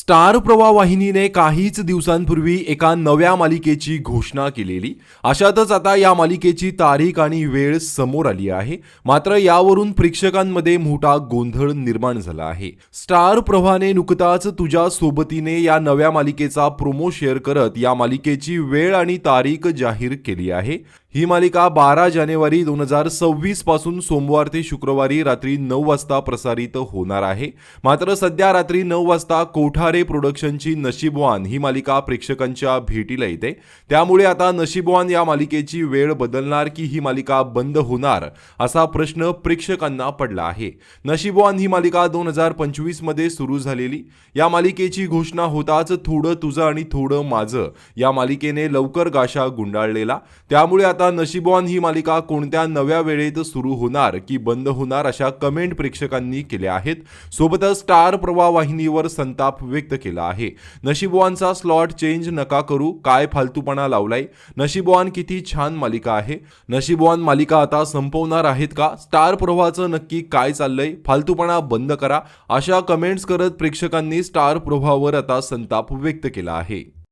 Star प्रवाह वाहिनीने काहीच दिवसांपूर्वी एका नव्या मालिकेची घोषणा केलेली. अशातच आता या मालिकेची तारीख आणि वेळ समोर आली आहे. मात्र यावरून प्रेक्षकांमध्ये मोठा गोंधळ निर्माण झाला आहे. स्टार प्रवाहाने नुकताच तुझ्या सोबतीने या नव्या मालिकेचा प्रोमो शेअर करत या मालिकेची वेळ आणि तारीख जाहीर केली आहे. ही मालिका बारा जानेवारी दोन हजार सव्वीसपासून सोमवार ते शुक्रवारी रात्री नऊ वाजता प्रसारित होणार आहे. मात्र सध्या रात्री नऊ वाजता कोठारे प्रोडक्शनची नशीबवान ही मालिका प्रेक्षकांच्या भेटीला येते. त्यामुळे आता नशीबवान या मालिकेची वेळ बदलणार की ही मालिका बंद होणार असा प्रश्न प्रेक्षकांना पडला आहे. नशीबवान ही मालिका दोन हजार पंचवीसमध्ये सुरू झालेली. या मालिकेची घोषणा होताच थोडं तुझं आणि थोडं माझं या मालिकेने लवकर गाशा गुंडाळलेला. त्यामुळे आता आता नशीबवान ही मालिका कोणत्या नव्या वेळेत सुरू होणार की बंद होणार अशा कमेंट प्रेक्षकांनी केल्या आहेत. सोबतच स्टार प्रवाह वाहिनीवर संताप व्यक्त केला आहे. नशिबवानचा स्लॉट चेंज नका करू काय फालतूपणा लावलाय? नशिबवान किती छान मालिका आहे. नशिबवान मालिका आता संपवणार आहेत का? स्टार प्रवाहाचं नक्की काय चाललंय? फालतूपणा बंद करा. अशा कमेंट्स करत प्रेक्षकांनी स्टार प्रवाहावर आता संताप व्यक्त केला आहे.